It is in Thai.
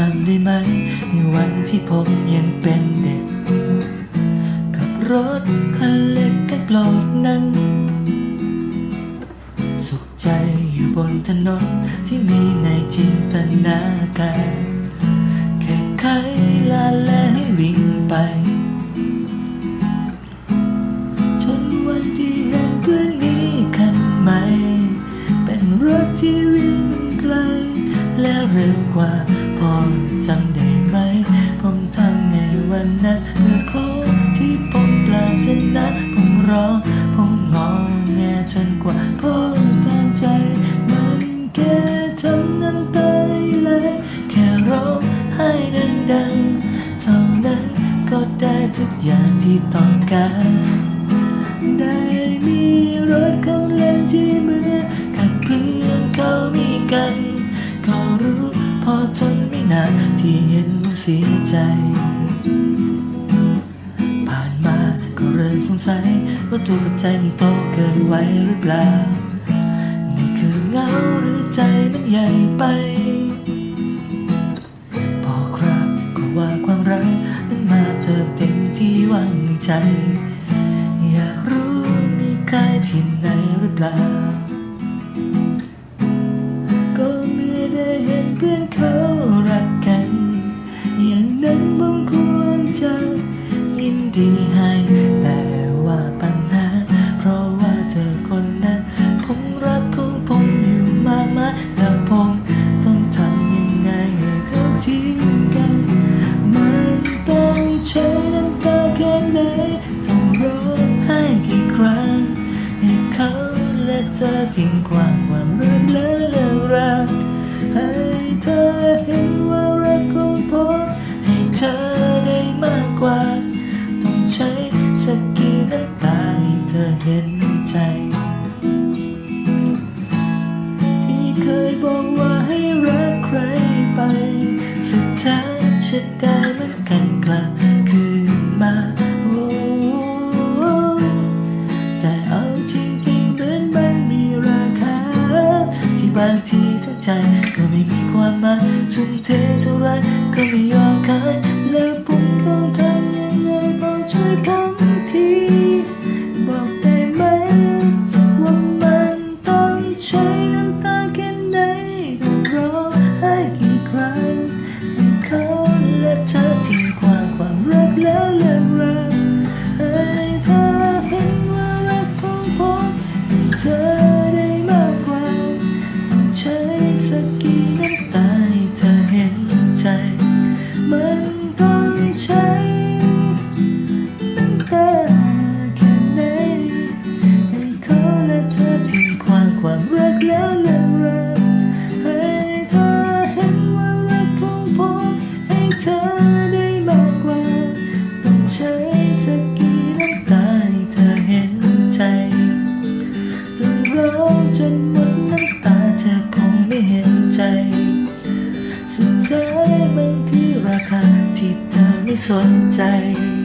จำได้ไหม ในวันที่ผมยังเป็นเด็กขับรถคันเล็กกันโปรดนั้น สุขใจอยู่บนถนนที่มีในจินตนาการแค่ไขลาแลให้วิ่งไปจนวันที่เห็นเพื่อนนี้คันใหม่ เป็นรถที่วิ่งไกลและเร็วกว่า พอจำได้ไหม ผมทำในวันนั้นเมื่อค้งที่ผมปรารถนาผมร้องผมงอแงจนกว่าผมตามใจ มันแค่ทำน้ำตาไหลแค่ร้องให้ดังๆเท่านั้นก็ได้ทุกอย่างที่ต้องการ ได้มีรถของเล่นที่เหมือนกับเพื่อนเขามี ที่เห็นมันเสียใจ ผ่านมาก็เริ่มสงสัยว่าตัวกับใจนี่โตเกินไว้หรือเปล่า นี่คือเงาหรือใจมันใหญ่ไปบอครับก็ว่าความรักนั้นมาเติมเต็มที่ว่างในใจ อยากรู้มีใครที่ไหนหรือเปล่า จะยินดีให้ แต่ว่าปัญหา เพราะว่าเธอคนนั้น ผมรักของผมอยู่มากมายแล้วผมต้องทำยังไงให้เขาทิ้งกัน มันต้องใช้น้ำตาแค่ไหนต้องร้องไห้กี่ครั้งให้เขาและเธอทิ้งความความรักและเรื่องราวให้เธอเห็นว่า ใจ ที่เคยบอกว่าให้รักใครไป สุดท้ายฉันได้มือนกันกลับคืนมาโอ้แต่เอาจริงๆเหมือนมันมีราคา ที่บางทีทั้งใจก็ไม่มีความหมายทุ่มเทเท่าไรก็ไม่ยอมขาย สุด